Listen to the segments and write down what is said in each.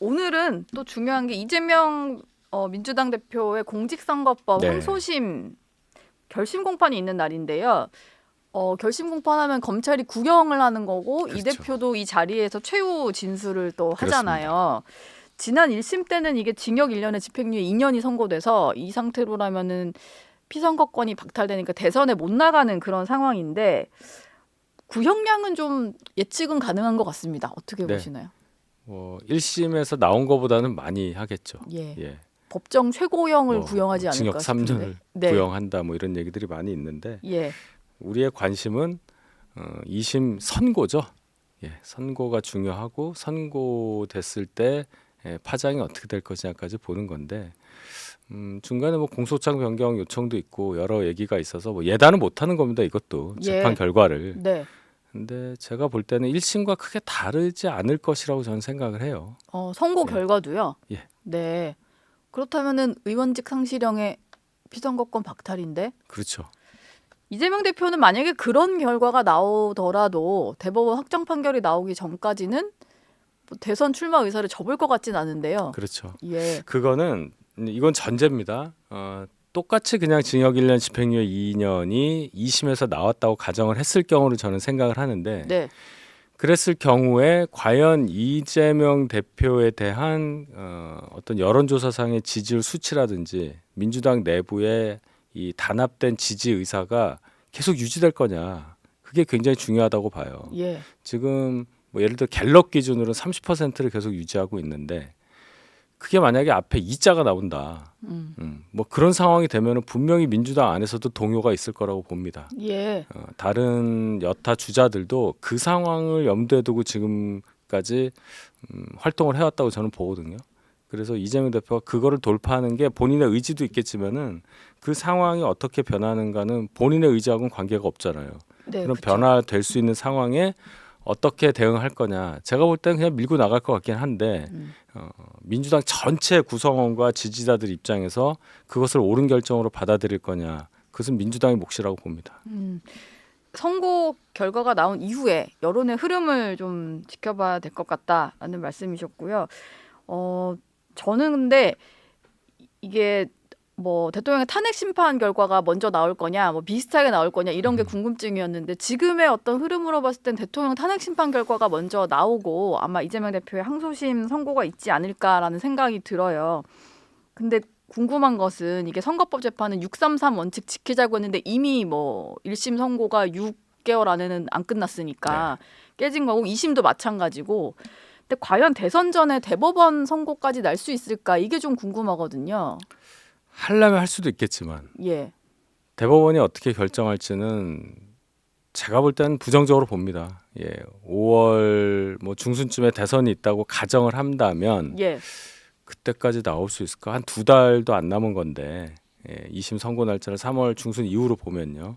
오늘은 또 중요한 게 이재명 어, 민주당 대표의 공직선거법 네. 항소심 결심 공판이 있는 날인데요. 어, 결심 공판하면 검찰이 구경을 하는 거고 이 그렇죠. 대표도 이 자리에서 최후 진술을 또 하잖아요. 지난 1심 때는 이게 징역 1년에 집행유예 2년이 선고돼서 이 상태로라면은 피선거권이 박탈되니까 대선에 못 나가는 그런 상황인데 구형량은 좀 예측은 가능한 것 같습니다. 어떻게 네. 보시나요? 뭐 1심에서 나온 거보다는 많이 하겠죠. 예. 예. 법정 최고형을 뭐 구형하지 않을까 징역 싶은데. 3년을 네. 구형한다 뭐 이런 얘기들이 많이 있는데 예. 우리의 관심은 어, 2심 선고죠. 예, 선고가 중요하고 선고됐을 때 예, 파장이 어떻게 될 것이냐까지 보는 건데 음, 중간에 뭐 공소장 변경 요청도 있고 여러 얘기가 있어서 뭐 예단은 못 하는 겁니다. 이것도 예. 재판 결과를. 네. 근데 제가 볼 때는 1심과 크게 다르지 않을 것이라고 저는 생각을 해요. 어, 선고 예. 결과도요. 예. 네. 그렇다면은 의원직 상실형의 피선거권 박탈인데 그렇죠. 이재명 대표는 만약에 그런 결과가 나오더라도 대법원 확정 판결이 나오기 전까지는 뭐 대선 출마 의사를 접을 것 같진 않은데요. 그렇죠. 예. 그거는 이건 전제입니다. 어, 똑같이 그냥 징역 1년 집행유예 2년이 2심에서 나왔다고 가정을 했을 경우를 저는 생각을 하는데 네. 그랬을 경우에 과연 이재명 대표에 대한 어, 어떤 여론조사상의 지지율 수치라든지 민주당 내부의 이 단합된 지지 의사가 계속 유지될 거냐 그게 굉장히 중요하다고 봐요. 예. 지금 뭐 예를 들어 갤럽 기준으로 30%를 계속 유지하고 있는데 그게 만약에 앞에 2자가 나온다. 음. 음, 뭐 그런 상황이 되면 은 분명히 민주당 안에서도 동요가 있을 거라고 봅니다. 예. 어, 다른 여타 주자들도 그 상황을 염두에 두고 지금까지 음, 활동을 해왔다고 저는 보거든요. 그래서 이재명 대표가 그거를 돌파하는 게 본인의 의지도 있겠지만은 그 상황이 어떻게 변하는가는 본인의 의지하고는 관계가 없잖아요. 네. 그런 그쵸. 변화될 수 있는 상황에 어떻게 대응할 거냐. 제가 볼 때는 그냥 밀고 나갈 것 같긴 한데 음. 어, 민주당 전체 구성원과 지지자들 입장에서 그것을 옳은 결정으로 받아들일 거냐. 그것은 민주당의 몫이라고 봅니다. 음. 선고 결과가 나온 이후에 여론의 흐름을 좀 지켜봐야 될 것 같다라는 말씀이셨고요. 어, 저는 근데 이게 뭐 대통령의 탄핵 심판 결과가 먼저 나올 거냐, 뭐 비슷하게 나올 거냐 이런 게 음. 궁금증이었는데 지금의 어떤 흐름으로 봤을 땐 대통령 탄핵 심판 결과가 먼저 나오고 아마 이재명 대표의 항소심 선고가 있지 않을까라는 생각이 들어요. 근데 궁금한 것은 이게 선거법 재판은 633 원칙 지키자고 했는데 이미 뭐 1심 선고가 6개월 안에는 안 끝났으니까 깨진 거고 2심도 마찬가지고 근데 과연 대선 전에 대법원 선고까지 날 수 있을까 이게 좀 궁금하거든요. 하려면 할 수도 있겠지만 예. 대법원이 어떻게 결정할지는 제가 볼 때는 부정적으로 봅니다. 예, 5월 뭐 중순쯤에 대선이 있다고 가정을 한다면 예. 그때까지 나올 수 있을까? 한 두 달도 안 남은 건데 예, 2심 선고 날짜를 3월 중순 이후로 보면요.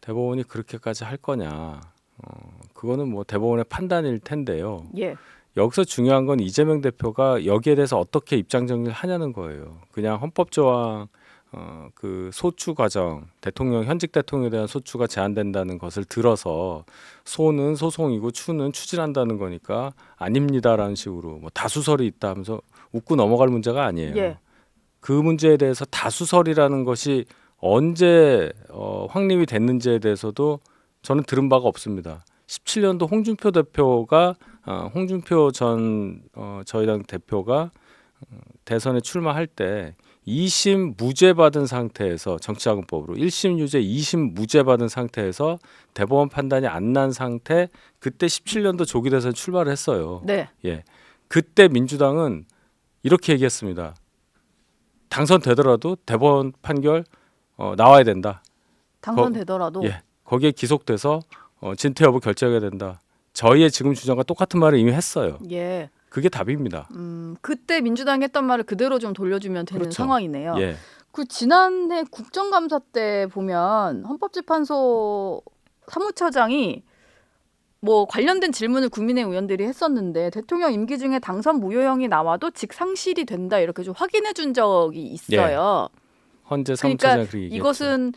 대법원이 그렇게까지 할 거냐? 어, 그거는 뭐 대법원의 판단일 텐데요. 예. 여기서 중요한 건 이재명 대표가 여기에 대해서 어떻게 입장 정리를 하냐는 거예요. 그냥 헌법 조항 어, 그 소추 과정 대통령 현직 대통령에 대한 소추가 제한된다는 것을 들어서 소는 소송이고 추는 추진한다는 거니까 아닙니다라는 식으로 뭐 다수설이 있다 하면서 웃고 넘어갈 문제가 아니에요. 예. 그 문제에 대해서 다수설이라는 것이 언제 어, 확립이 됐는지에 대해서도 저는 들은 바가 없습니다. 17년도 홍준표 대표가 어, 홍준표 전 어, 저희 당 대표가 어, 대선에 출마할 때 2심 무죄 받은 상태에서 정치자금법으로 1심 유죄, 2심 무죄 받은 상태에서 대법원 판단이 안 난 상태 그때 17년도 조기 대선 출마를 했어요. 네. 예. 그때 민주당은 이렇게 얘기했습니다. 당선되더라도 대법원 판결 어, 나와야 된다. 당선되더라도 예. 거기에 기속돼서 어, 진퇴 여부 결정해야 된다. 저희의 지금 주장과 똑같은 말을 이미 했어요. 예. 그게 답입니다. 음, 그때 민주당이 했던 말을 그대로 좀 돌려주면 되는 그렇죠. 상황이네요. 예. 그 지난해 국정감사 때 보면 헌법재판소 사무처장이 뭐 관련된 질문을 국민의힘 의원들이 했었는데 대통령 임기 중에 당선 무효형이 나와도 직상실이 된다 이렇게 좀 확인해 준 적이 있어요. 헌재 그러니까 사무처장 그 얘기했죠. 이것은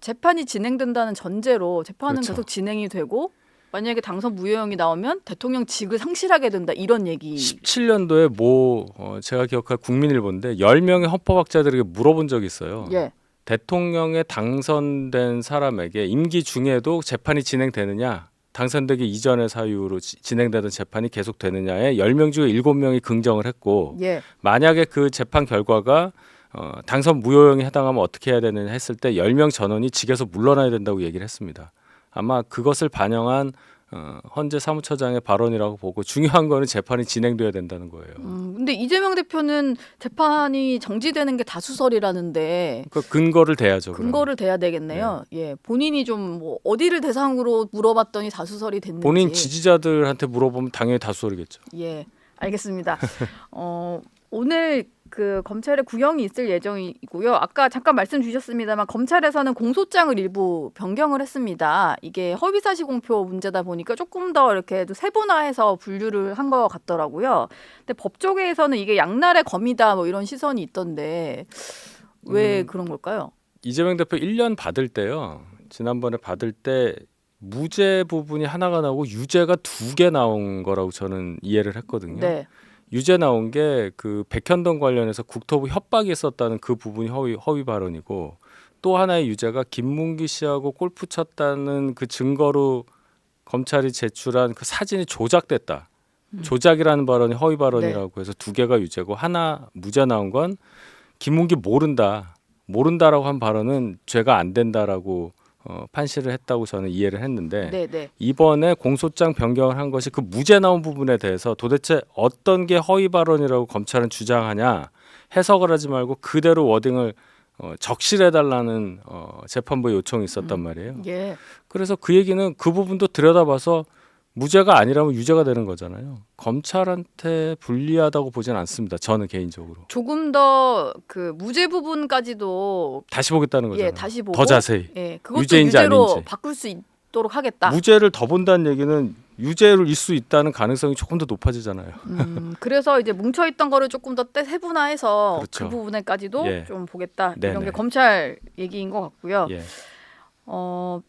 재판이 진행된다는 전제로 재판은 그렇죠. 계속 진행이 되고 만약에 당선 무효형이 나오면 대통령 직을 상실하게 된다 이런 얘기. 17년도에 뭐 어, 제가 기억할 국민일보인데 10명의 헌법학자들에게 물어본 적이 있어요. 예. 대통령에 당선된 사람에게 임기 중에도 재판이 진행되느냐 당선되기 이전의 사유로 지- 진행되던 재판이 계속 되느냐에 10명 중에 7명이 긍정을 했고 예. 만약에 그 재판 결과가 어, 당선 무효형에 해당하면 어떻게 해야 되느냐 했을 때 10명 전원이 직에서 물러나야 된다고 얘기를 했습니다. 아마 그것을 반영한 어, 헌재 사무처장의 발언이라고 보고 중요한 거는 재판이 진행돼야 된다는 거예요. 음, 근데 이재명 대표는 재판이 정지되는 게 다수설이라는데 그 근거를 대야죠. 근거를 대야 되겠네요. 예. 본인이 좀 뭐 어디를 대상으로 물어봤더니 다수설이 됐는지. 본인 지지자들한테 물어보면 당연히 다수설이겠죠. 예, 알겠습니다. 어, 오늘 그 검찰에 구형이 있을 예정이고요. 아까 잠깐 말씀 주셨습니다만 검찰에서는 공소장을 일부 변경을 했습니다. 이게 허위사실 공표 문제다 보니까 조금 더 이렇게 세분화해서 분류를 한 것 같더라고요. 근데 법조계에서는 이게 양날의 검이다 뭐 이런 시선이 있던데 왜 음. 그런 걸까요? 이재명 대표 1년 받을 때요. 지난번에 받을 때 무죄 부분이 하나가 나오고 유죄가 두 개 나온 거라고 저는 이해를 했거든요. 네, 유죄 나온 게 그 백현동 관련해서 국토부 협박이 있었다는 그 부분이 허위 허위 발언이고 또 하나의 유죄가 김문기 씨하고 골프 쳤다는 그 증거로 검찰이 제출한 그 사진이 조작됐다. 음. 조작이라는 발언이 허위 발언이라고 해서 두 개가 유죄고 하나 무죄 나온 건 김문기 모른다. 모른다라고 한 발언은 죄가 안 된다라고 어, 판시를 했다고 저는 이해를 했는데 네, 네. 이번에 공소장 변경을 한 것이 그 무죄 나온 부분에 대해서 도대체 어떤 게 허위 발언이라고 검찰은 주장하냐 해석을 하지 말고 그대로 워딩을 어, 적실해 달라는 어, 재판부의 요청이 있었단 말이에요. 예. 그래서 그 얘기는 그 부분도 들여다봐서 무죄가 아니라면 유죄가 되는 거잖아요. 검찰한테 불리하다고 보진 않습니다. 저는 개인적으로 조금 더 그 무죄 부분까지도 다시 보겠다는 거잖아요. 예, 다시 보고 더 자세히 예, 그것도 유죄인지 유죄로 아닌지. 바꿀 수 있도록 하겠다. 무죄를 더 본다는 얘기는 유죄를 수 있다는 가능성이 조금 더 높아지잖아요. 음, 그래서 이제 뭉쳐 있던 거를 조금 더 떼- 세분화해서 그렇죠. 그 부분에까지도 예. 좀 보겠다 이런 네네. 게 검찰 얘기인 것 같고요. 예. 어,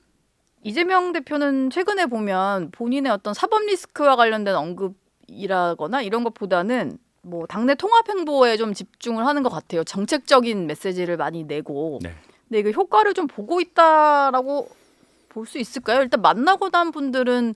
이재명 대표는 최근에 보면 본인의 어떤 사법 리스크와 관련된 언급이라거나 이런 것보다는 뭐 당내 통합 행보에 좀 집중을 하는 것 같아요. 정책적인 메시지를 많이 내고. 네. 근데 이거 효과를 좀 보고 있다라고 볼 수 있을까요? 일단 만나고 난 분들은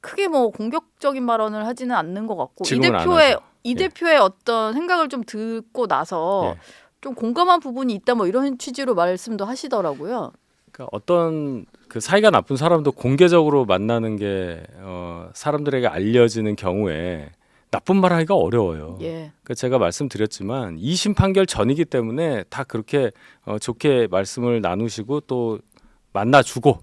크게 뭐 공격적인 발언을 하지는 않는 것 같고 이 대표의. 이 예. 대표의 어떤 생각을 좀 듣고 나서 예. 좀 공감한 부분이 있다 뭐 이런 취지로 말씀도 하시더라고요. 그러니까 어떤 그 사이가 나쁜 사람도 공개적으로 만나는 게 어, 사람들에게 알려지는 경우에 나쁜 말 하기가 어려워요. 예. 그 제가 말씀드렸지만 2심 판결 전이기 때문에 다 그렇게 어, 좋게 말씀을 나누시고 또 만나주고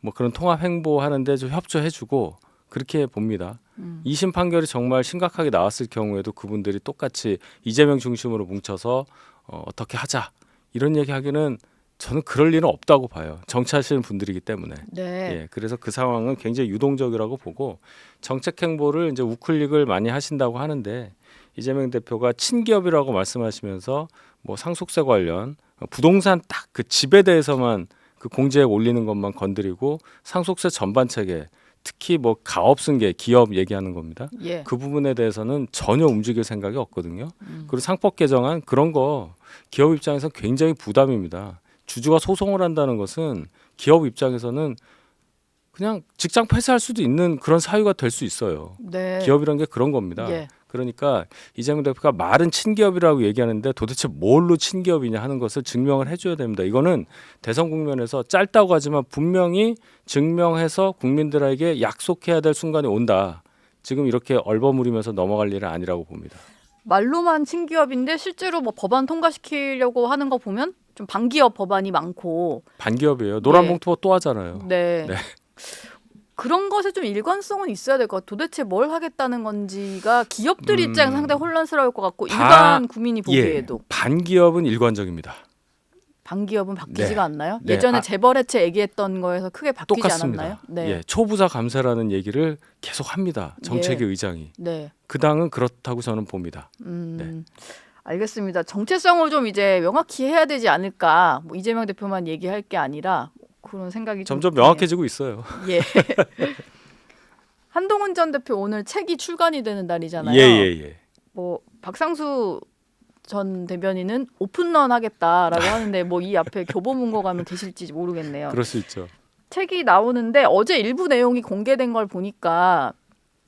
뭐 그런 통합 행보하는데 좀 협조해주고 그렇게 봅니다. 음. 2심 판결이 정말 심각하게 나왔을 경우에도 그분들이 똑같이 이재명 중심으로 뭉쳐서 어, 어떻게 하자 이런 얘기하기는 저는 그럴 리는 없다고 봐요. 정치하시는 분들이기 때문에. 네. 예, 그래서 그 상황은 굉장히 유동적이라고 보고 정책 행보를 이제 우클릭을 많이 하신다고 하는데 이재명 대표가 친기업이라고 말씀하시면서 뭐 상속세 관련 어, 부동산 딱 그 집에 대해서만 그 공제액 올리는 것만 건드리고 상속세 전반 체계 특히 뭐 가업 승계 기업 얘기하는 겁니다. 예. 그 부분에 대해서는 전혀 움직일 생각이 없거든요. 음. 그리고 상법 개정안 그런 거 기업 입장에서 굉장히 부담입니다. 주주가 소송을 한다는 것은 기업 입장에서는 그냥 직장 폐쇄할 수도 있는 그런 사유가 될 수 있어요. 네. 기업이란 게 그런 겁니다. 예. 그러니까 이재명 대표가 말은 친기업이라고 얘기하는데 도대체 뭘로 친기업이냐 하는 것을 증명을 해줘야 됩니다. 이거는 대선 국면에서 짧다고 하지만 분명히 증명해서 국민들에게 약속해야 될 순간이 온다. 지금 이렇게 얼버무리면서 넘어갈 일은 아니라고 봅니다. 말로만 친기업인데 실제로 뭐 법안 통과시키려고 하는 거 보면 좀 반기업 법안이 많고 반기업이에요. 노란 네. 봉투가 또 하잖아요. 네. 네. 그런 것에 좀 일관성은 있어야 될 것 같아요. 도대체 뭘 하겠다는 건지가 기업들 음. 입장에서 상당히 혼란스러울 것 같고 다- 일반 국민이 보기에도 예, 반기업은 일관적입니다. 반기업은 바뀌지가 네. 않나요? 네. 예전에 아. 재벌 해체 얘기했던 거에서 크게 바뀌지 똑같습니다. 않았나요? 네. 예, 초부자 감사라는 얘기를 계속 합니다. 정책위 의장이 네. 그 당은 그렇다고 저는 봅니다. 음. 네. 알겠습니다. 정체성을 좀 이제 명확히 해야 되지 않을까. 뭐 이재명 대표만 얘기할 게 아니라 그런 생각이 좀 점점. 명확해지고 있어요. 예. 한동훈 전 대표 오늘 책이 출간이 되는 날이잖아요. 예예 예. 뭐 박상수 전 대변인은 오픈런 하겠다라고 하는데 뭐 이 앞에 교보문고 가면 계실지 모르겠네요. 그럴 수 있죠. 책이 나오는데 어제 일부 내용이 공개된 걸 보니까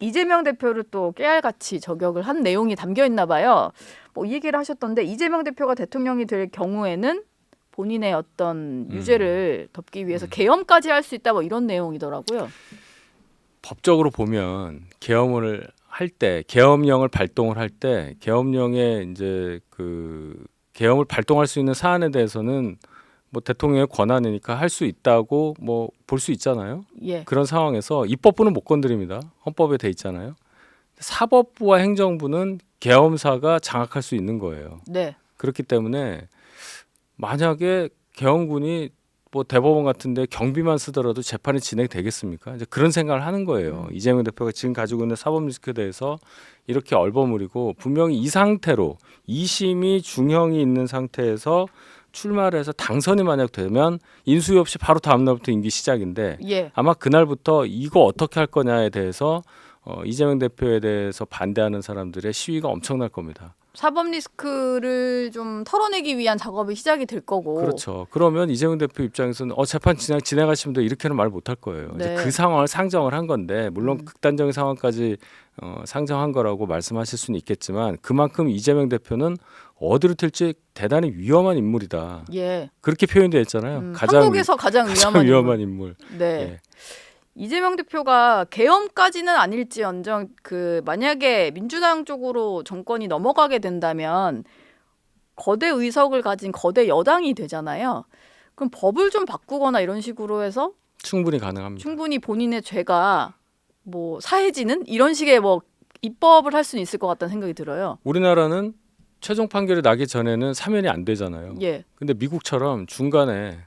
이재명 대표를 또 깨알같이 저격을 한 내용이 담겨 있나 봐요. 뭐 이 얘기를 하셨던데 이재명 대표가 대통령이 될 경우에는 본인의 어떤 음. 유죄를 덮기 위해서 계엄까지 할 수 있다 뭐 이런 내용이더라고요. 법적으로 보면 계엄을 할 때 계엄령을 발동을 할 때 계엄령에 이제 그 계엄을 발동할 수 있는 사안에 대해서는 뭐 대통령의 권한이니까 할 수 있다고 뭐 볼 수 있잖아요. 예. 그런 상황에서 입법부는 못 건드립니다. 헌법에 돼 있잖아요. 사법부와 행정부는 계엄사가 장악할 수 있는 거예요. 네. 그렇기 때문에 만약에 계엄군이 뭐 대법원 같은데 경비만 쓰더라도 재판이 진행되겠습니까? 이제 그런 생각을 하는 거예요. 이재명 대표가 지금 가지고 있는 사법 리스크에 대해서 이렇게 얼버무리고 분명히 이 상태로 2심이 중형이 있는 상태에서 출마를 해서 당선이 만약 되면 인수위 없이 바로 다음 날부터 임기 시작인데 예. 아마 그날부터 이거 어떻게 할 거냐에 대해서 어, 이재명 대표에 대해서 반대하는 사람들의 시위가 엄청날 겁니다. 사법 리스크를 좀 털어내기 위한 작업이 시작이 될 거고. 그렇죠. 그러면 이재명 대표 입장에서는 어 재판 진행 진행하시면 돼 이렇게는 말 못할 거예요. 이제 네. 그 상황을 상정을 한 건데 물론 음. 극단적인 상황까지 어, 상정한 거라고 말씀하실 수는 있겠지만 그만큼 이재명 대표는 어디로 튈지 대단히 위험한 인물이다. 예. 그렇게 표현되어 있잖아요. 음, 가장 한국에서 가장 가장 위험한, 위험한 인물. 인물. 네. 예. 이재명 대표가 계엄까지는 아닐지언정 그 만약에 민주당 쪽으로 정권이 넘어가게 된다면 거대 의석을 가진 거대 여당이 되잖아요. 그럼 법을 좀 바꾸거나 이런 식으로 해서 충분히 가능합니다. 충분히 본인의 죄가 뭐 사해지는 이런 식의 뭐 입법을 할 수는 있을 것 같다는 생각이 들어요. 우리나라는 최종 판결이 나기 전에는 사면이 안 되잖아요. 예, 근데 미국처럼 중간에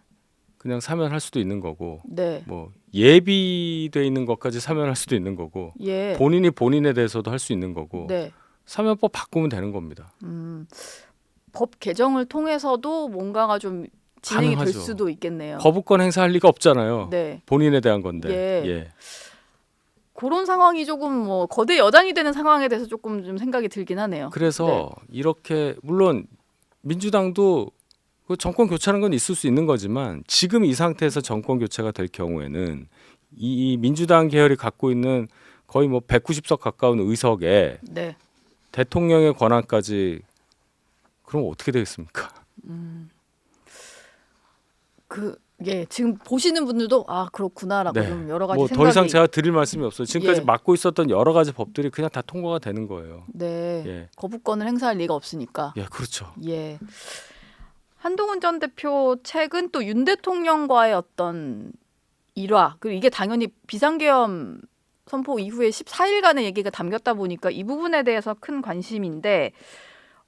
그냥 사면할 수도 있는 거고 네, 뭐 예비돼 있는 것까지 사면할 수도 있는 거고 예, 본인이 본인에 대해서도 할 수 있는 거고 네. 사면법 바꾸면 되는 겁니다. 음, 법 개정을 통해서도 뭔가가 좀 진행이 될 가능하죠. 수도 있겠네요. 거부권 행사할 리가 없잖아요. 네. 본인에 대한 건데. 예. 예. 그런 상황이 조금 뭐 거대 여당이 되는 상황에 대해서 조금 좀 생각이 들긴 하네요. 그래서 네. 이렇게 물론 민주당도 그 정권 교체하는 건 있을 수 있는 거지만 지금 이 상태에서 정권 교체가 될 경우에는 이, 이 민주당 계열이 갖고 있는 거의 뭐 190석 가까운 의석에 네. 대통령의 권한까지 그럼 어떻게 되겠습니까? 그 예, 지금 보시는 분들도 아 그렇구나라고 네. 좀 여러 가지 뭐 생각이 더 이상 제가 드릴 말씀이 없어요. 지금까지 예. 맡고 있었던 여러 가지 법들이 그냥 다 통과가 되는 거예요. 네. 예. 거부권을 행사할 리가 없으니까. 예, 그렇죠. 예. 한동훈 전 대표 책은 또 윤 대통령과의 어떤 일화 그리고 이게 당연히 비상계엄 선포 이후에 14일간의 얘기가 담겼다 보니까 이 부분에 대해서 큰 관심인데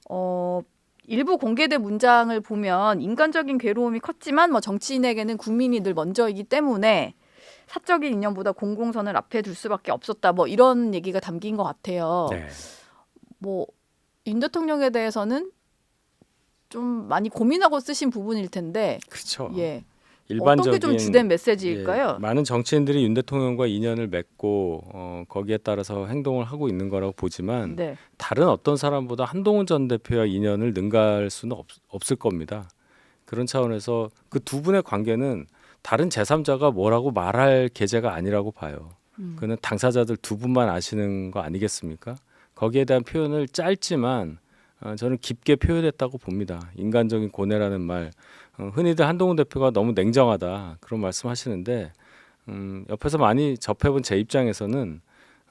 어 일부 공개된 문장을 보면 인간적인 괴로움이 컸지만 뭐 정치인에게는 국민이 늘 먼저이기 때문에 사적인 인연보다 공공선을 앞에 둘 수밖에 없었다 뭐 이런 얘기가 담긴 것 같아요. 네. 뭐윤 대통령에 대해서는 좀 많이 고민하고 쓰신 부분일 텐데 그렇죠. 예 일반적인 어떤 게 좀 주된 메시지일까요? 예, 많은 정치인들이 윤 대통령과 인연을 맺고 어, 거기에 따라서 행동을 하고 있는 거라고 보지만 네, 다른 어떤 사람보다 한동훈 전 대표와 인연을 능가할 수는 없, 없을 겁니다. 그런 차원에서 그 두 분의 관계는 다른 제3자가 뭐라고 말할 계제가 아니라고 봐요. 음. 그는 당사자들 두 분만 아시는 거 아니겠습니까? 거기에 대한 표현을 짧지만 어, 저는 깊게 표현했다고 봅니다. 인간적인 고뇌라는 말. 어, 흔히들 한동훈 대표가 너무 냉정하다 그런 말씀하시는데 음, 옆에서 많이 접해본 제 입장에서는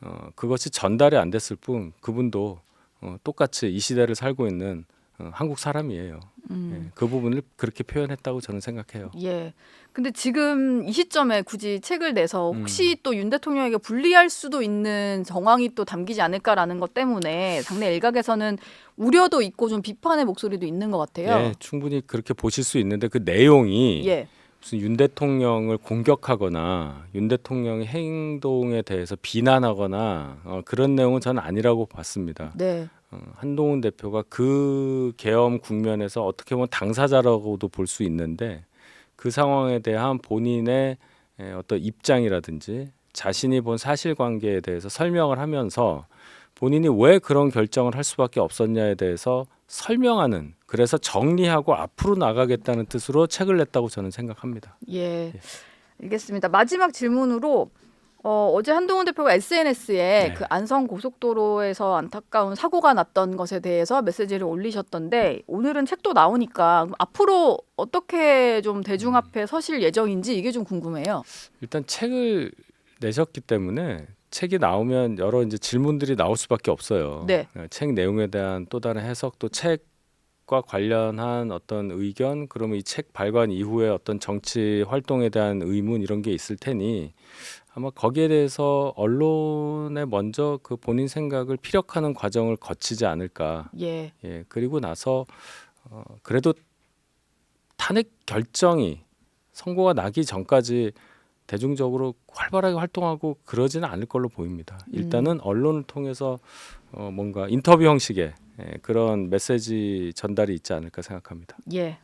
어, 그것이 전달이 안 됐을 뿐 그분도 어, 똑같이 이 시대를 살고 있는 어, 한국 사람이에요. 음. 예, 그 부분을 그렇게 표현했다고 저는 생각해요. 예. 근데 지금 이 시점에 굳이 책을 내서 음. 혹시 또 윤 대통령에게 불리할 수도 있는 정황이 또 담기지 않을까라는 것 때문에 당내 일각에서는 우려도 있고 좀 비판의 목소리도 있는 것 같아요. 예, 충분히 그렇게 보실 수 있는데 그 내용이 예. 무슨 윤 대통령을 공격하거나 윤 대통령의 행동에 대해서 비난하거나 어, 그런 내용은 저는 아니라고 봤습니다. 네. 어, 한동훈 대표가 그 계엄 국면에서 어떻게 보면 당사자라고도 볼 수 있는데 그 상황에 대한 본인의 에, 어떤 입장이라든지 자신이 본 사실관계에 대해서 설명을 하면서 본인이 왜 그런 결정을 할 수밖에 없었냐에 대해서 설명하는 그래서 정리하고 앞으로 나가겠다는 뜻으로 책을 냈다고 저는 생각합니다. 예. 알겠습니다. 마지막 질문으로 어, 어제 한동훈 대표가 SNS에 네. 그 안성 고속도로에서 안타까운 사고가 났던 것에 대해서 메시지를 올리셨던데 오늘은 책도 나오니까 앞으로 어떻게 좀 대중 앞에 서실 예정인지 이게 좀 궁금해요. 일단 책을 내셨기 때문에 책이 나오면 여러 이제 질문들이 나올 수밖에 없어요. 네. 어, 책 내용에 대한 또 다른 해석 또 책 과 관련한 어떤 의견 그러면 이 책 발간 이후에 어떤 정치 활동에 대한 의문 이런 게 있을 테니 아마 거기에 대해서 언론에 먼저 그 본인 생각을 피력하는 과정을 거치지 않을까. 예. 예. 그리고 나서 어, 그래도 탄핵 결정이 선고가 나기 전까지 대중적으로 활발하게 활동하고 그러지는 않을 걸로 보입니다. 일단은 언론을 통해서 어, 뭔가 인터뷰 형식의 예, 그런 메시지 전달이 있지 않을까 생각합니다. 예.